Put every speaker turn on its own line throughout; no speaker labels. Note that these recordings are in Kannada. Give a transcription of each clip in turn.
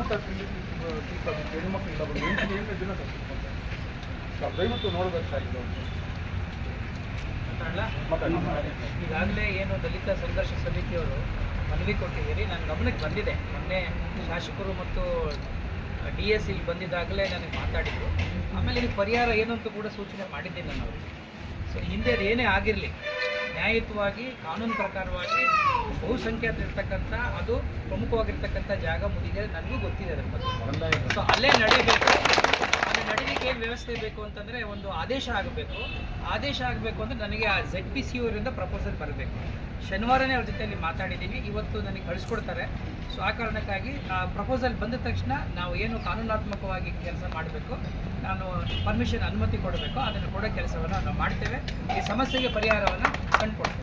ಊಟ ತಿಂಡಿ ಹೆಣ್ಮಕ್ಳಿಂದ ಬಂದು ಎಂಟು ಎಂಟು ದಿನ ಕಷ್ಟಪಡ್ತಾರೆ ಸೊ ದಯವಿಟ್ಟು ನೋಡ್ಬೇಕು ಸರ್ ಇದು
ಈಗಾಗಲೇ ಏನು ದಲಿತ ಸಂಘರ್ಷ ಸಮಿತಿಯವರು ಮನವಿ ಕೊಟ್ಟಿದ್ದೀರಿ. ನನ್ನ ಗಮನಕ್ಕೆ ಬಂದಿದೆ. ಮೊನ್ನೆ ಶಾಸಕರು ಮತ್ತು ಡಿ ಎಸ್ ಇಲ್ಲಿ ಬಂದಿದ್ದಾಗಲೇ ನನಗೆ ಮಾತಾಡಿದ್ರು. ಆಮೇಲೆ ಇದಕ್ಕೆ ಪರಿಹಾರ ಏನು ಅಂತ ಕೂಡ ಸೂಚನೆ ಮಾಡಿದ್ದೀನಿ ನಾನು ಅವರಿಗೆ. ಸೊ ಹಿಂದೆ ಅದು ಏನೇ ಆಗಿರಲಿ ನ್ಯಾಯಯುತವಾಗಿ ಕಾನೂನು ಪ್ರಕಾರವಾಗಿ ಬಹುಸಂಖ್ಯಾತರಿರ್ತಕ್ಕಂಥ ಅದು ಪ್ರಮುಖವಾಗಿರ್ತಕ್ಕಂಥ ಜಾಗ ಮುದಿಗೆ ನನಗೂ ಗೊತ್ತಿದೆ ಅದರ ಬಗ್ಗೆ. ಸೊ ಅಲ್ಲೇ ನಡಿಬೇಕು ಅಲ್ಲಿ ನಡೀಲಿಕ್ಕೆ ಏನು ವ್ಯವಸ್ಥೆ ಬೇಕು ಅಂತಂದರೆ ಒಂದು ಆದೇಶ ಆಗಬೇಕು. ಆದೇಶ ಆಗಬೇಕು ಅಂದರೆ ನನಗೆ ಆ ಜೆಡ್ ಪಿ ಸಿ ಅವರಿಂದ ಪ್ರಪೋಸಲ್ ಬರಬೇಕು. ಶನಿವಾರನೇ ಅವ್ರ ಜೊತೆಯಲ್ಲಿ ಮಾತಾಡಿದ್ದೀನಿ. ಇವತ್ತು ನನಗೆ ಕಳಿಸ್ಕೊಡ್ತಾರೆ. ಸೊ ಆ ಕಾರಣಕ್ಕಾಗಿ ಆ ಪ್ರಪೋಸಲ್ ಬಂದ ತಕ್ಷಣ ನಾವು ಏನು ಕಾನೂನಾತ್ಮಕವಾಗಿ ಕೆಲಸ ಮಾಡಬೇಕು, ನಾನು ಪರ್ಮಿಷನ್ ಅನುಮತಿ ಕೊಡಬೇಕು, ಅದನ್ನು ಕೂಡ ಕೆಲಸವನ್ನು ನಾವು ಮಾಡ್ತೇವೆ. ಈ ಸಮಸ್ಯೆಗೆ ಪರಿಹಾರವನ್ನು ಕಂಡುಕೊಡ್ತೇವೆ.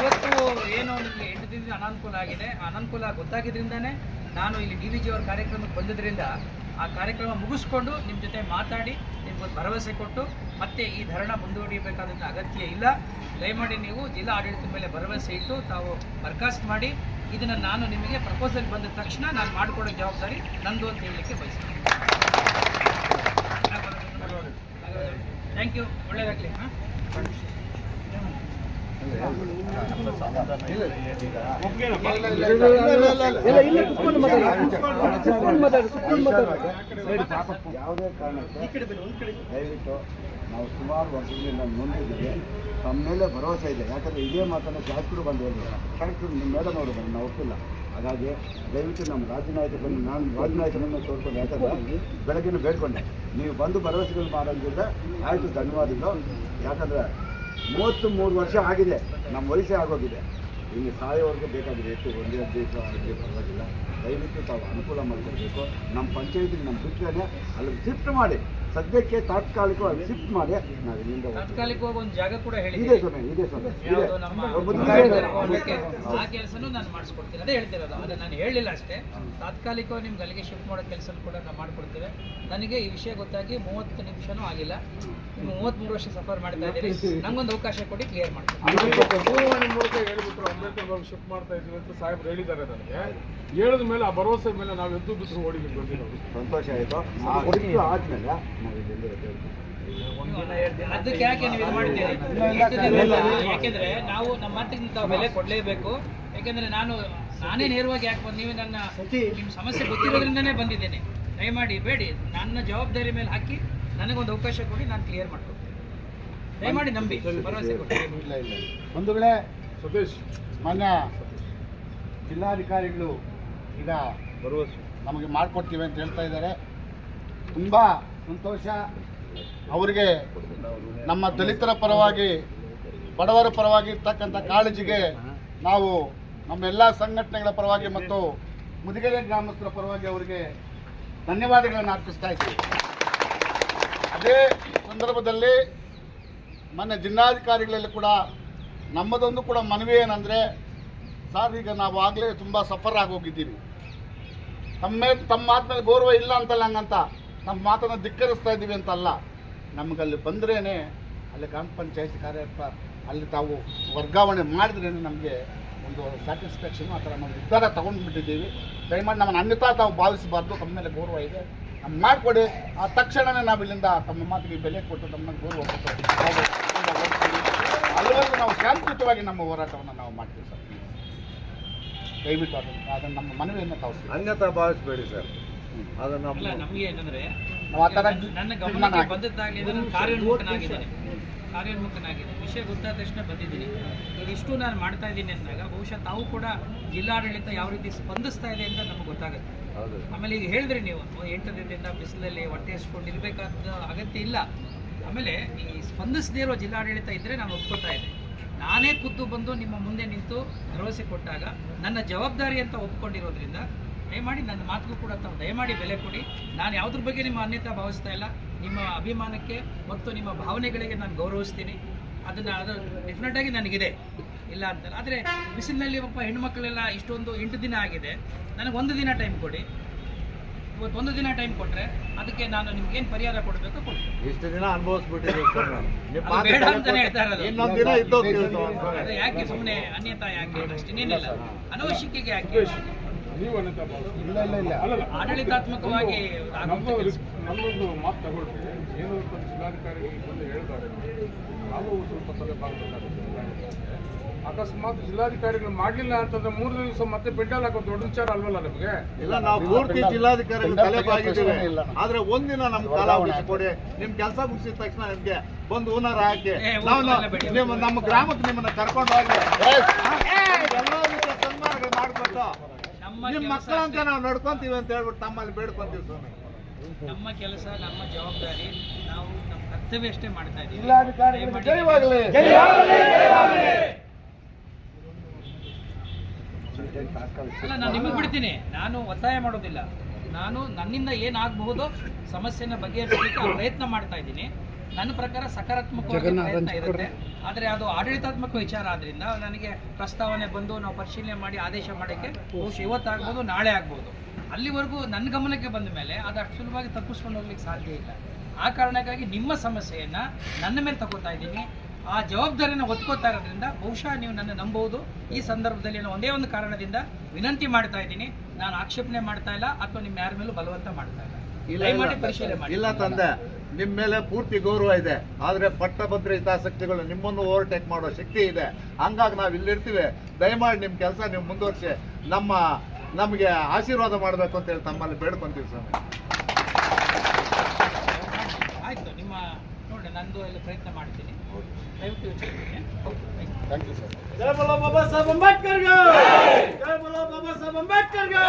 ಇವತ್ತು ಏನು ನಿಮಗೆ ಎಂಟು ದಿನದಿಂದ ಅನಾನುಕೂಲ ಆಗಿದೆ. ಅನಾನುಕೂಲ ಗೊತ್ತಾಗಿದ್ರಿಂದನೇ ನಾನು ಇಲ್ಲಿ ಡಿ ವಿ ಜಿ ಅವ್ರ ಕಾರ್ಯಕ್ರಮಕ್ಕೆ ಬಂದಿದ್ದರಿಂದ ಆ ಕಾರ್ಯಕ್ರಮ ಮುಗಿಸ್ಕೊಂಡು ನಿಮ್ಮ ಜೊತೆ ಮಾತಾಡಿ ನಿಮ್ಗೊಂದು ಭರವಸೆ ಕೊಟ್ಟು ಮತ್ತೆ ಈ ಧರಣ ಮುಂದುವರಿಯಬೇಕಾದಂಥ ಅಗತ್ಯ ಇಲ್ಲ. ದಯಮಾಡಿ ನೀವು ಜಿಲ್ಲಾ ಆಡಳಿತದ ಮೇಲೆ ಭರವಸೆ ಇಟ್ಟು ತಾವು ಬರ್ಖಾಸ್ತ್ ಮಾಡಿ. ಇದನ್ನು ನಾನು ನಿಮಗೆ ಪ್ರಪೋಸಲ್ ಬಂದ ತಕ್ಷಣ ನಾನು ಮಾಡಿಕೊಡೋ ಜವಾಬ್ದಾರಿ ನಂದು ಅಂತ ಹೇಳಲಿಕ್ಕೆ ಬಯಸ್ತೀನಿ. ಥ್ಯಾಂಕ್ ಯು ಒಳ್ಳೆಯದಾಗಲಿ ಹಾಂ?
ಯಾವುದೇ ಕಾರಣಕ್ಕೆ ದಯವಿಟ್ಟು ನಾವು ಸುಮಾರು ವರ್ಷಗಳಿಂದ ನೋಡಿದ್ದೀವಿ ತಮ್ಮ ಮೇಲೆ ಭರವಸೆ ಇದೆ. ಯಾಕಂದರೆ ಇದೇ ಮಾತನ್ನು ಶಾಸಕರು ಬಂದು ಹೇಳಿದ್ರು ಕರೆಕ್ಟ್ ನಿಮ್ಮ ಮೇಲೆ ಬಂದು ನಾವು ಒಪ್ಪಿಲ್ಲ ಹಾಗಾಗಿ ದಯವಿಟ್ಟು ನಮ್ಮ ರಾಜ್ಯ ನಾಯಕರನ್ನು ನಾನು ರಾಜ್ಯ ನಾಯಕರನ್ನು ತೋರ್ಕೊಂಡು ಯಾಕಂದ್ರೆ ಬೆಳಗ್ಗೆ ಬೇಡ್ಕೊಂಡೆ ನೀವು ಬಂದು ಭರವಸೆಗಳು ಮಾಡೋದ್ರಿಂದ ಆಯಿತು, ಧನ್ಯವಾದಗಳು. ಯಾಕಂದರೆ ಮೂವತ್ತು ಮೂರು ವರ್ಷ ಆಗಿದೆ. ನಮ್ಮ ವಯಸ್ಸೇ ಆಗೋಗಿದೆ. ಇನ್ನು ಸಾಯೋವರೆಗೂ ಬೇಕಾಗಿದೆ. ಎಷ್ಟು ಒಂದೇ ದಿವಸ ಆಗಲಿ ಪರವಾಗಿಲ್ಲ. ದಯವಿಟ್ಟು ತಾವು ಅನುಕೂಲ ಮಾಡಿಕೊಡ್ಬೇಕು ನಮ್ಮ ಪಂಚಾಯತಿಗೆ ನಮ್ಮ ಬಿಟ್ಟರೆ ಅಲ್ಲಿ ಶಿಫ್ಟ್ ಮಾಡಿ. ಸದ್ಯಕ್ಕೆ ತಾತ್ಕಾಲಿಕವಾಗಿ ಶಿಫ್ಟ್ ಮಾಡಿ ನಾವು ಇಲ್ಲಿಂದ
ತಾತ್ಕಾಲಿಕವಾಗಿ ಒಂದು ಜಾಗ ಕೂಡ
ಇದೆ
ಹೇಳಿದ್ದೀನಿ
ಸ್ವಾಮಿ ಇದೆ ಸ್ವಾಮಿ ಇದೆ.
ಆ ಕೆಲಸನೂ ನಾನು ಮಾಡಿಸ್ಕೊಡ್ತೀನಿ ಅದೇ ಹೇಳ್ತಿರೋದು. ಆದರೆ ನಾನು ಹೇಳಿಲ್ಲ ಅಷ್ಟೇ. ತಾತ್ಕಾಲಿಕವಾಗಿ ನಿಮ್ಗೆ ಅಲ್ಲಿಗೆ ಶಿಫ್ಟ್ ಮಾಡೋ ಕೆಲಸ ಕೂಡ ನಾವು ಮಾಡ್ಕೊಡ್ತೇವೆ ನನಗೆ ಈ ವಿಷಯ ಗೊತ್ತಾಗಿ ಮೂವತ್ತು ನಿಮಿಷನೂ ಆಗಿಲ್ಲ. ನೀವು ಮೂವತ್ತ್ಮೂರು ವರ್ಷ ಸಫರ್ ಮಾಡ್ತಾ ಇದ್ದೀರಿ. ನಂಗೊಂದು ಅವಕಾಶ ಕೊಡಿ ಕ್ಲಿಯರ್ ಮಾಡ್ತೀನಿ.
ಹೇಳ್ಬಿಟ್ರು ಅಂಬೇಡ್ಕರ್ ಬಾಬು ಶಿಫ್ಟ್ ಮಾಡ್ತಾ ಇದ್ದೀವಿ ಅಂತ ಸಾಹೇಬ್ರು ಹೇಳಿದ್ದಾರೆ ನನಗೆ. ಹೇಳಿದ ಮೇಲೆ ಆ ಭರವಸೆ ಮೇಲೆ ನಾವು ಎದ್ದು ಬಿದ್ದು ಓಡಿಗೆ ಬಂದಿರೋದು.
ಸಂತೋಷ ಆಯಿತು. ಆದ್ಮೇಲೆ
ಅದಕ್ಕೆ ಯಾಕೆ ನೀವು ಇದು ಮಾಡ್ತೀರಿ? ಯಾಕೆಂದ್ರೆ ನಾವು ನಮ್ಮ ಮಾತಿಗೆ ತಾವು ಬೆಲೆ ಕೊಡಲೇಬೇಕು. ಯಾಕೆಂದ್ರೆ ನಾನು ನಾನೇ ನೇರವಾಗಿ ಯಾಕೆ ಬಂದು ನೀವು ನನ್ನ ನಿಮ್ಮ ಸಮಸ್ಯೆ ಗೊತ್ತಿರೋದ್ರಿಂದನೇ ಬಂದಿದ್ದೇನೆ. ದಯಮಾಡಿ ಬೇಡಿ. ನನ್ನ ಜವಾಬ್ದಾರಿ ಮೇಲೆ ಹಾಕಿ ನನಗೊಂದು ಅವಕಾಶ ಕೊಡಿ ನಾನು ಕ್ಲಿಯರ್ ಮಾಡ್ಕೊಡ್ತೀನಿ ದಯಮಾಡಿ ನಂಬಿ ಭರವಸೆ ಕೊಡಿ.
ಇಲ್ಲ ಇಲ್ಲ. ಬಂಧುಗಳೇ
ಸತೀಶ್
ಮಾನ್ಯ ಜಿಲ್ಲಾಧಿಕಾರಿಗಳು ಈಗ
ಭರವಸೆ.
ನಮಗೆ ಮಾಡಿಕೊಡ್ತೀವಿ ಅಂತ ಹೇಳ್ತಾ ಇದ್ದಾರೆ. ತುಂಬ ಸಂತೋಷ. ಅವರಿಗೆ ನಮ್ಮ ದಲಿತರ ಪರವಾಗಿ, ಬಡವರ ಪರವಾಗಿ ಇರ್ತಕ್ಕಂಥ ಕಾಳಜಿಗೆ ನಾವು ನಮ್ಮ ಎಲ್ಲ ಸಂಘಟನೆಗಳ ಪರವಾಗಿ ಮತ್ತು ಮುದಿಗೆರೆ ಗ್ರಾಮಸ್ಥರ ಪರವಾಗಿ ಅವರಿಗೆ ಧನ್ಯವಾದಗಳನ್ನು ಅರ್ಪಿಸ್ತಾ ಇದ್ದೀವಿ. ಅದೇ ಸಂದರ್ಭದಲ್ಲಿ ಮೊನ್ನೆ ಜಿಲ್ಲಾಧಿಕಾರಿಗಳಲ್ಲಿ ಕೂಡ ನಮ್ಮದೊಂದು ಕೂಡ ಮನವಿ ಏನಂದರೆ, ಸರ್, ಈಗ ನಾವು ಆಗಲೇ ತುಂಬ ಸಫರ್ ಆಗೋಗಿದ್ದೀವಿ ತಮ್ಮ ಮೇಲೆ ತಮ್ಮ ಮಾತು ಗೌರವ ಇಲ್ಲ ಅಂತಲ್ಲ ಹಂಗಂತ. ನಮ್ಮ ಮಾತನ್ನು ಧಿಕ್ಕರಿಸ್ತಾ ಇದ್ದೀವಿ ಅಂತಲ್ಲ, ನಮಗಲ್ಲಿ ಬಂದ್ರೇ ಅಲ್ಲಿ ಗ್ರಾಮ ಪಂಚಾಯತ್ ಕಾರ್ಯಕರ್ತ ಅಲ್ಲಿ ತಾವು ವರ್ಗಾವಣೆ ಮಾಡಿದ್ರೇ ನಮಗೆ ಒಂದು ಸ್ಯಾಟಿಸ್ಫ್ಯಾಕ್ಷನ್ ಆ ಥರ ನಾವು ನಿರ್ಧಾರ ತೊಗೊಂಡ್ಬಿಟ್ಟಿದ್ದೀವಿ. ದಯಮಾಡಿ ನಮ್ಮನ್ನು ಅನ್ಯತಾ ತಾವು ಭಾವಿಸಬಾರ್ದು. ತಮ್ಮ ಮೇಲೆ ಗೌರವ ಇದೆ. ನಮ್ಮ ಮಾಡಿಕೊಡಿ. ಆ ತಕ್ಷಣವೇ ನಾವು ಇಲ್ಲಿಂದ ತಮ್ಮ ಮಾತಿಗೆ ಬೆಲೆ ಕೊಟ್ಟು ತಮ್ಮ ಗೌರವ ಕೊಟ್ಟು ನಾವು ಶಾಂತಿಯುತವಾಗಿ ನಮ್ಮ ಹೋರಾಟವನ್ನು ನಾವು ಮಾಡ್ತೀವಿ ಸರ್. ದಯವಿಟ್ಟು ಅದನ್ನು ನಮ್ಮ ಮನವಿಯನ್ನು ತಾವು.
ಅನ್ಯತಾ ಭಾವಿಸಬೇಡಿ ಸರ್. ಅದನ್ನು
ನಮಗೆ ಏನಂದ್ರೆ ನನ್ನ ಗಮನಕ್ಕೆ ಕಾರ್ಯೋನ್ಮುಖನಾಗಿದ್ದೇನೆ. ಕಾರ್ಯೋನ್ಮುಖನಾಗಿದೆ ವಿಷಯ ಗೊತ್ತಾದ ತಕ್ಷಣ ಬಂದಿದ್ದೀನಿ. ಇಷ್ಟು ನಾನು ಮಾಡ್ತಾ ಇದ್ದೀನಿ ಅಂದಾಗ ಬಹುಶಃ ತಾವು ಕೂಡ ಜಿಲ್ಲಾಡಳಿತ ಯಾವ ರೀತಿ ಸ್ಪಂದಿಸ್ತಾ ಇದೆ ಅಂತ ನಮಗೆ ಗೊತ್ತಾಗುತ್ತೆ. ಆಮೇಲೆ ಈಗ ಹೇಳಿದ್ರಿ ನೀವು ಎಂಟು ದಿನದಿಂದ ಬಿಸಿಲಲ್ಲಿ ಹೊಟ್ಟೆ ಹಸ್ಕೊಂಡು ಇರಬೇಕಾದ ಅಗತ್ಯ ಇಲ್ಲ. ಆಮೇಲೆ ಈ ಸ್ಪಂದಿಸದೇ ಇರೋ ಜಿಲ್ಲಾಡಳಿತ ಇದ್ದರೆ ನಾನು ಒಪ್ಕೋತಾ ಇದ್ದೆ. ನಾನೇ ಖುದ್ದು ಬಂದು ನಿಮ್ಮ ಮುಂದೆ ನಿಂತು ಭರವಸೆ ಕೊಟ್ಟಾಗ ನನ್ನ ಜವಾಬ್ದಾರಿ ಅಂತ ಒಪ್ಕೊಂಡಿರೋದ್ರಿಂದ ದಯಮಾಡಿ ನನ್ನ ಮಾತಿಗೂ ಕೂಡ ತಾವು ದಯಮಾಡಿ ಬೆಲೆ ಕೊಡಿ. ನಾನು ಯಾವುದ್ರ ಬಗ್ಗೆ ನಿಮ್ಮ ಅನ್ಯತಾ ಭಾವಿಸ್ತಾ ಇಲ್ಲ. ನಿಮ್ಮ ಅಭಿಮಾನಕ್ಕೆ ಮತ್ತು ನಿಮ್ಮ ಭಾವನೆಗಳಿಗೆ ನಾನು ಗೌರವಿಸ್ತೀನಿ. ಅದನ್ನು ಅದು ಡೆಫಿನೆಟಾಗಿ ನನಗಿದೆ. ಇಲ್ಲ ಅಂತಲ್ಲ. ಆದರೆ ಬಿಸಿಲಿನಲ್ಲಿ ಒಬ್ಬ ಹೆಣ್ಮಕ್ಳೆಲ್ಲ ಇಷ್ಟೊಂದು ಎಂಟು ದಿನ ಆಗಿದೆ. ನನಗೆ ಒಂದು ದಿನ ಟೈಮ್ ಕೊಡಿ. ಇವತ್ತು ಒಂದು ದಿನ ಟೈಮ್ ಕೊಟ್ಟರೆ ಅದಕ್ಕೆ ನಾನು ನಿಮ್ಗೆ ಏನು ಪರಿಹಾರ ಕೊಡಬೇಕು ಕೊಡ್ತೀನಿ.
ಇಷ್ಟು ದಿನ
ಬೇಡ ಅಂತಾನೆ ಹೇಳ್ತಾ ಇರೋದು. ಯಾಕೆ ಸುಮ್ಮನೆ ಅನ್ಯತಾ ಯಾಕೆ ಅಷ್ಟೇನೇನಿಲ್ಲ ಅನವಶ್ಯಕೆಗೆ ಯಾಕೆ?
ನೀವು ಭಾವಿಸ್ತೀರಾ?
ಇಲ್ಲ ಇಲ್ಲ ಇಲ್ಲ.
ಅಲ್ಲ
ಆಡಳಿತಾತ್ಮಕವಾಗಿ
ನಮ್ಮದು ನಮ್ಮೊಂದು ಮಾತು ತಗೊಳ್ರಿ ಏನು ಅಂತ ಜಿಲ್ಲಾಧಿಕಾರಿಗಳಿಗೆ ಬಂದು ಹೇಳ್ತಾರೆ. ನಾವು ಸ್ವಲ್ಪ ತಲೆ ಅಕಸ್ಮಾತ್ ಜಿಲ್ಲಾಧಿಕಾರಿಗಳು ಮಾಡಲಿಲ್ಲ ಅಂತಂದ್ರೆ ಮೂರು ದಿವಸ ಮತ್ತೆ ಪೆಂಡಲ್ ಹಾಕೋ ದೊಡ್ಡ ವಿಚಾರ ಅಲ್ವಲ್ಲ ನಮಗೆ?
ಇಲ್ಲ ನಾವು ಪೂರ್ತಿ ಜಿಲ್ಲಾಧಿಕಾರಿಗಳು ತಲೆ ಬಾಗಿದ್ದೀವಿ.
ಇಲ್ಲ.
ಆದ್ರೆ ಒಂದಿನ ನಮ್ ಕಾಲ ಕೊಡಿ ನಿಮ್ ಕೆಲಸ ಮುಗಿಸಿದ ತಕ್ಷಣ ನಿಮ್ಗೆ ಬಂದು ಓನರ್ ಹಾಕಿ. ನಾವು ನಿಮ್ಮ ನಮ್ಮ ಗ್ರಾಮಕ್ಕೆ ನಿಮ್ಮನ್ನ ಕರ್ಕೊಂಡು ಹೋಗಿ.
Yes.
ಎಲ್ಲ ರೀತಿಯ ಸನ್ಮಾನಗಳು ಮಾಡ್ಕೊಟ್ಟು
ನಮ್ಮ
ಮಕ್ಕಳಂತ ನಾವು ನಡ್ಕೊಂತೀವಿ ಅಂತ ಹೇಳ್ಬಿಟ್ಟು ತಮ್ಮಲ್ಲಿ ಬೇಡ್ಕೊಂತೀವಿ ಸ್ವಾಮಿ.
ನಮ್ಮ ಕೆಲಸ ನಮ್ಮ ಜವಾಬ್ದಾರಿ ನಾವು ನಮ್ಮ ಕರ್ತವ್ಯ ಅಷ್ಟೇ ಮಾಡ್ತಾ ಅಲ್ಲ ನಾನು ನಿಮಗೆ ಬಿಡ್ತೀನಿ. ನಾನು ಒತ್ತಾಯ ಮಾಡೋದಿಲ್ಲ. ನಾನು ನನ್ನಿಂದ ಏನಾಗಬಹುದು ಸಮಸ್ಯೆನ ಬಗೆಹರಿಸಲಿಕ್ಕೆ ಪ್ರಯತ್ನ ಮಾಡ್ತಾ ಇದ್ದೀನಿ. ನನ್ನ ಪ್ರಕಾರ ಸಕಾರಾತ್ಮಕವಾಗಿ ಪ್ರಯತ್ನ ಇರುತ್ತೆ. ಆದರೆ ಅದು ಆಡಳಿತಾತ್ಮಕ ವಿಚಾರ ಆದ್ರಿಂದ ನನಗೆ ಪ್ರಸ್ತಾವನೆ ಬಂದು ನಾವು ಪರಿಶೀಲನೆ ಮಾಡಿ ಆದೇಶ ಮಾಡೋಕ್ಕೆ ಬಹುಶಃ ಇವತ್ತಾಗ್ಬೋದು ನಾಳೆ ಆಗ್ಬೋದು. ಅಲ್ಲಿವರೆಗೂ ನನ್ನ ಗಮನಕ್ಕೆ ಬಂದ ಮೇಲೆ ಅದು ಅಷ್ಟು ಸುಲಭವಾಗಿ ತಪ್ಪಿಸ್ಕೊಂಡು ಹೋಗ್ಲಿಕ್ಕೆ ಸಾಧ್ಯ ಇಲ್ಲ. ಆ ಕಾರಣಕ್ಕಾಗಿ ನಿಮ್ಮ ಸಮಸ್ಯೆಯನ್ನ ನನ್ನ ಮೇಲೆ ತಗೋತಾ ಇದ್ದೀನಿ. ಆ ಜವಾಬ್ದಾರಿಯನ್ನು ಒತ್ಕೋತಾ ಇರೋದ್ರಿಂದ ಬಹುಶಃ ನೀವು ನನ್ನ ನಂಬಬಹುದು ಈ ಸಂದರ್ಭದಲ್ಲಿ ನಾನು ಒಂದೇ ಒಂದು ಕಾರಣದಿಂದ ವಿನಂತಿ ಮಾಡ್ತಾ ಇದ್ದೀನಿ. ನಾನು ಆಕ್ಷೇಪಣೆ ಮಾಡ್ತಾ ಇಲ್ಲ ಅಥವಾ ನಿಮ್ಮ ಯಾರ ಮೇಲೂ ಬಲವಂತ ಮಾಡ್ತಾ ಇಲ್ಲ.
ಇಲ್ಲ
ದಯಮಾಡಿ
ಇಲ್ಲ.
ಪರಿಶೀಲನೆ ಮಾಡಿ.
ಇಲ್ಲ ತಂದೆ ನಿಮ್ ಮೇಲೆ ಪೂರ್ತಿ ಗೌರವ ಇದೆ. ಆದ್ರೆ ಪಟ್ಟಭದ್ರ ಹಿತಾಸಕ್ತಿಗಳು ನಿಮ್ಮನ್ನು ಓವರ್ಟೇಕ್ ಮಾಡೋ ಶಕ್ತಿ ಇದೆ. ಹಂಗಾಗಿ ನಾವು ಇಲ್ಲಿರ್ತೀವಿ ದಯಮಾಡಿ ನಿಮ್ ಕೆಲಸ ನೀವು ಮುಂದುವರ್ಸಿ. ನಮ್ಮ ನಮಗೆ ಆಶೀರ್ವಾದ ಮಾಡಬೇಕು ಅಂತ ಹೇಳಿ ತಮ್ಮಲ್ಲಿ ಬೇಡ್ಕೊಂತೀವಿ ಸ್ವಾಮಿ.
ಆಯ್ತು ನಿಮ್ಮ ನೋಡಿ ನಂದು ಎಲ್ಲ ಪ್ರಯತ್ನ ಮಾಡ್ತೀನಿ. ದಯವಿಟ್ಟು ಮಾಡಿ.
ಥ್ಯಾಂಕ್ ಯು ಸರ್
ಜಯ ಬಾಬಾ ಸಾಹೇಬ್ ಅಂಬೇಡ್ಕರ್ಗೆ! ಜಯ ಬಾಬಾ ಸಾಹೇಬ್ ಅಂಬೇಡ್ಕರ್ಗೆ!